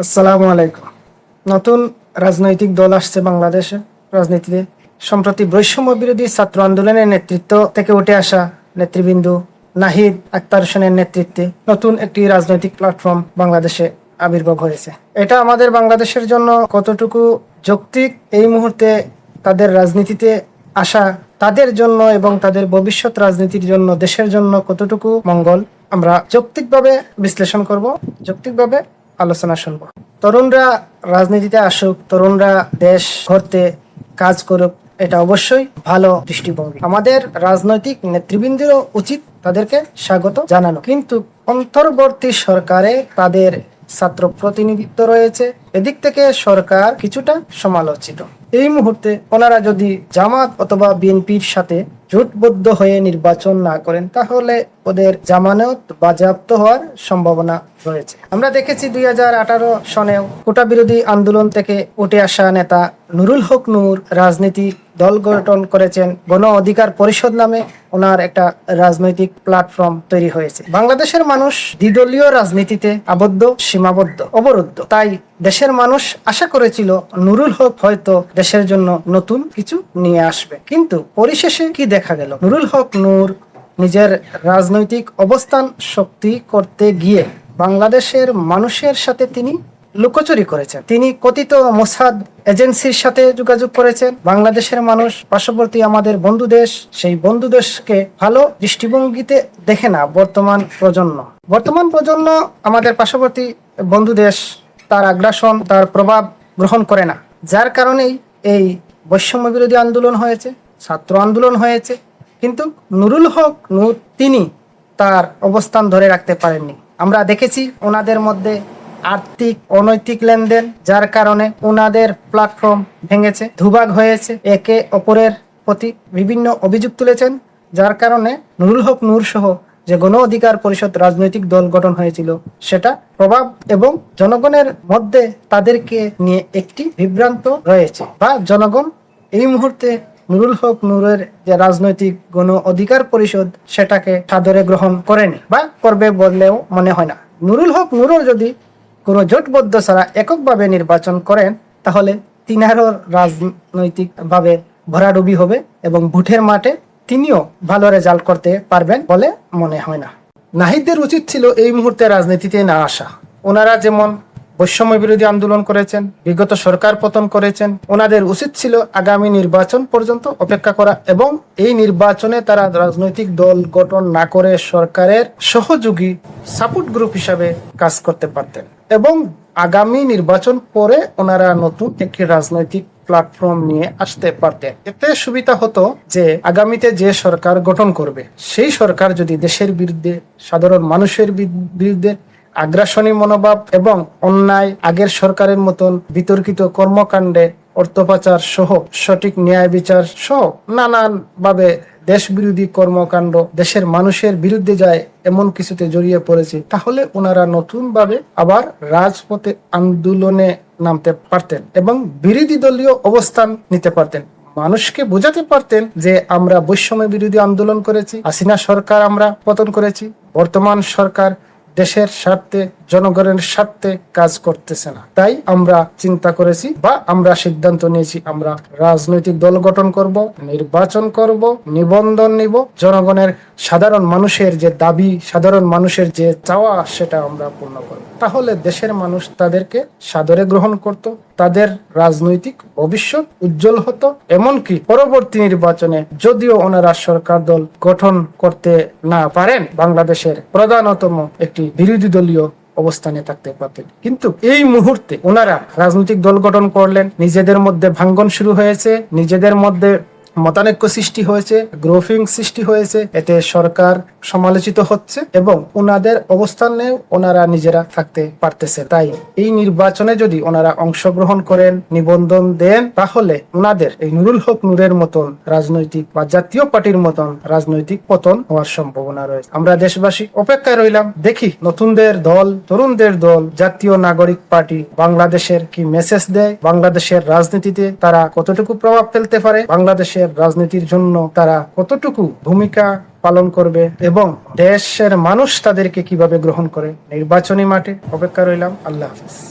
আসসালামু আলাইকুম। নতুন রাজনৈতিক দল আসছে বাংলাদেশে। রাজনীতিতে সম্প্রতি বৈষম্য বিরোধী ছাত্র আন্দোলনের নেতৃত্ব থেকে উঠে আসা নেতৃবৃন্দ নাহিদ আক্তার হোসেনের নেতৃত্বে নতুন একটি রাজনৈতিক প্ল্যাটফর্ম বাংলাদেশে আবির্ভাব হয়েছে। এটা আমাদের বাংলাদেশের জন্য কতটুকু যৌক্তিক এই মুহূর্তে তাদের রাজনীতিতে আসা, তাদের জন্য এবং তাদের ভবিষ্যৎ রাজনীতির জন্য, দেশের জন্য কতটুকু মঙ্গল, আমরা যৌক্তিকভাবে বিশ্লেষণ করব। যৌক্তিকভাবে আলোচনা শুনব। তরুণরা রাজনীতিতে আসুক, তরুণরা দেশ ঘরতে কাজ করুক, এটা অবশ্যই ভালো দৃষ্টিভঙ্গি। আমাদের রাজনৈতিক নেতৃবৃন্দেরও উচিত তাদেরকে স্বাগত জানানো। কিন্তু অন্তর্বর্তী সরকারে তাদের ছাত্র প্রতিনিধিত্ব রয়েছে। এদিক থেকে সরকার কিছুটা সমালোচিত। এই মুহূর্তে ওনারা যদি জামাত অথবা বিএনপির সাথে জোটবদ্ধ হয়ে নির্বাচন না করেন, তাহলে ওদের জামানত বাজেয়াপ্ত হওয়ার সম্ভাবনা রয়েছে। আমরা দেখেছি দুই হাজার আঠারো সনেও কোটা বিরোধী আন্দোলন থেকে উঠে আসা নেতা নুরুল হক নূর রাজনীতি দল গঠন করেছেন গণ অধিকার পরিষদ নামে ওনার একটা রাজনৈতিক প্ল্যাটফর্ম তৈরি হয়েছে। বাংলাদেশের মানুষ দ্বিদলীয় রাজনীতিতে আবদ্ধ, সীমাবদ্ধ, অবরুদ্ধ। তাই দেশের মানুষ আশা করেছিল নুরুল হক হয়তো দেশের জন্য নতুন কিছু নিয়ে আসবে। কিন্তু পরিশেষে কি দেখা গেল? নুরুল হক নূর নিজের রাজনৈতিক অবস্থান শক্তি করতে গিয়ে বাংলাদেশের মানুষের সাথে তিনি লুকোচুরি করেছেন। তিনি কথিত মোসাদ এজেন্সির সাথে যোগাযোগ করেছেন। বাংলাদেশের মানুষ পার্শ্ববর্তী আমাদের বন্ধু দেশ, সেই বন্ধু দেশকে ভালো দৃষ্টিভঙ্গিতে দেখে না বর্তমান প্রজন্ম। বর্তমান প্রজন্ম আমাদের পার্শ্ববর্তী বন্ধু দেশ, তার আগ্রাসন, তার প্রভাব গ্রহণ করে না। যার কারণেই এই বৈষম্য বিরোধী আন্দোলন হয়েছে, ছাত্র আন্দোলন হয়েছে। কিন্তু নুরুল হক, নূর, তিনি তার অবস্থান ধরে রাখতে পারেননি। আমরা দেখেছি ওনাদের মধ্যে আর্থিক, অনৈতিক লেনদেন, যার কারণে ওনাদের প্ল্যাটফর্ম ভেঙেছে ধুবাগ হয়েছে। একে অপরের প্রতি বিভিন্ন অভিযোগ তুলেছেন, যার কারণে নুরুল হক নূর সহ যে গণ অধিকার পরিষদ রাজনৈতিক দল গঠন হয়েছিল, সেটা প্রভাব এবং জনগণের মধ্যে তাদেরকে নিয়ে একটি বিভ্রান্ত রয়েছে। বা জনগণ, এই মুহূর্তে নুরুল হক নূরের যে রাজনৈতিক গণ অধিকার পরিষদ, সেটাকে সাদরে গ্রহণ করেনি বা করবে বললেও মনে হয় না। নুরুল হক নুরুল যদি কোনো জোটবদ্ধ ছাড়া এককভাবে নির্বাচন করেন, তাহলে তিনারও রাজনৈতিকভাবে ভরাডুবি হবে এবং ভোটের মাঠে তিনিও ভালো রেজাল্ট করতে পারবেন বলে মনে হয় না। নাহিদদের উচিত ছিল এই মুহূর্তে রাজনীতিতে না আসা। ওনারা যেমন বৈষম্য বিরোধী আন্দোলন করেছেন, বিগত সরকার পতন করেছেন, ওনাদের উচিত ছিল আগামী নির্বাচন পর্যন্ত অপেক্ষা করা এবং এই নির্বাচনে তারা রাজনৈতিক দল গঠন না করে সরকারের সহযোগী সাপোর্ট গ্রুপ হিসাবে কাজ করতে পারতেন। এবং আগামী নির্বাচন পরে ওনারা নতুন একটি রাজনৈতিক প্ল্যাটফর্ম নিয়ে আসতে পারতেন এতে সুবিধা হতো যে আগামীতে যে সরকার গঠন করবে, সেই সরকার যদি দেশের বিরুদ্ধে, সাধারণ মানুষের বিরুদ্ধে আগ্রাসনী মনোভাব এবং অন্যায় আগের সরকারের মতন বিতর্কিত কর্মকাণ্ডে অর্থ পাচার সহ সঠিক ন্যায় বিচার সহ নানান ভাবে দেশ বিরোধী কর্মকাণ্ড, দেশের মানুষের বিরুদ্ধে যায় এমন কিছুতে জড়িয়ে পড়েছে, তাহলে ওনারা নতুন ভাবে আবার রাজপথে আন্দোলনে নামতে পারতেন এবং বিরোধী দলীয় অবস্থান নিতে পারতেন। মানুষকে বোঝাতে পারতেন যে আমরা বৈষম্য বিরোধী আন্দোলন করেছি, হাসিনা সরকার আমরা পতন করেছি, বর্তমান সরকার দেশের স্বার্থে, জনগণের স্বার্থে কাজ করতেছে না। তাই আমরা চিন্তা করেছি বা আমরা সিদ্ধান্ত নিয়েছি, আমরা রাজনৈতিক দল গঠন করব, নির্বাচন করব, নিবন্ধন নিব। জনগণের সাধারণ মানুষের যে দাবি, সাধারণ মানুষের যে চাওয়া, সেটা আমরা পূর্ণ করব। তাহলে দেশের মানুষ তাদেরকে সাদরে গ্রহণ করত, তাদের রাজনৈতিক ভবিষ্যৎ উজ্জ্বল হতো। এমনকি পরবর্তী নির্বাচনে যদিও ওনারা সরকার দল গঠন করতে না পারেন, বাংলাদেশের প্রধানতম একটি বিরোধী দলীয় অবস্থানে থাকতে পারতেন। কিন্তু এই মুহূর্তে ওনারা রাজনৈতিক দল গঠন করলেন, নিজেদের মধ্যে ভাঙ্গন শুরু হয়েছে, নিজেদের মধ্যে মতানৈক্য সৃষ্টি হয়েছে, গ্রোফিং সৃষ্টি হয়েছে, এতে সরকার সমালোচিত হচ্ছে এবং ওনাদের অবস্থানে ওনারা নিজেরা থাকতে পারতেছে। তাই এই নির্বাচনে যদি ওনারা অংশগ্রহণ করেন, নিবন্ধন দেন, তাহলে ওনাদের এই নুরুল হক নূরের মতন রাজনৈতিক বা জাতীয় পার্টির মতন রাজনৈতিক পতন হওয়ার সম্ভাবনা রয়েছে। আমরা দেশবাসী অপেক্ষায় রইলাম, দেখি নতুনদের দল, তরুণদের দল, জাতীয় নাগরিক পার্টি বাংলাদেশের কি মেসেজ দেয়, বাংলাদেশের রাজনীতিতে তারা কতটুকু প্রভাব ফেলতে পারে বাংলাদেশের রাজনীতির জন্য তারা কতটুকু ভূমিকা পালন করবে এবং দেশের মানুষ তাদেরকে কীভাবে গ্রহণ করে? নির্বাচনী মাঠে অপেক্ষা রইলাম। আল্লাহ হাফিজ।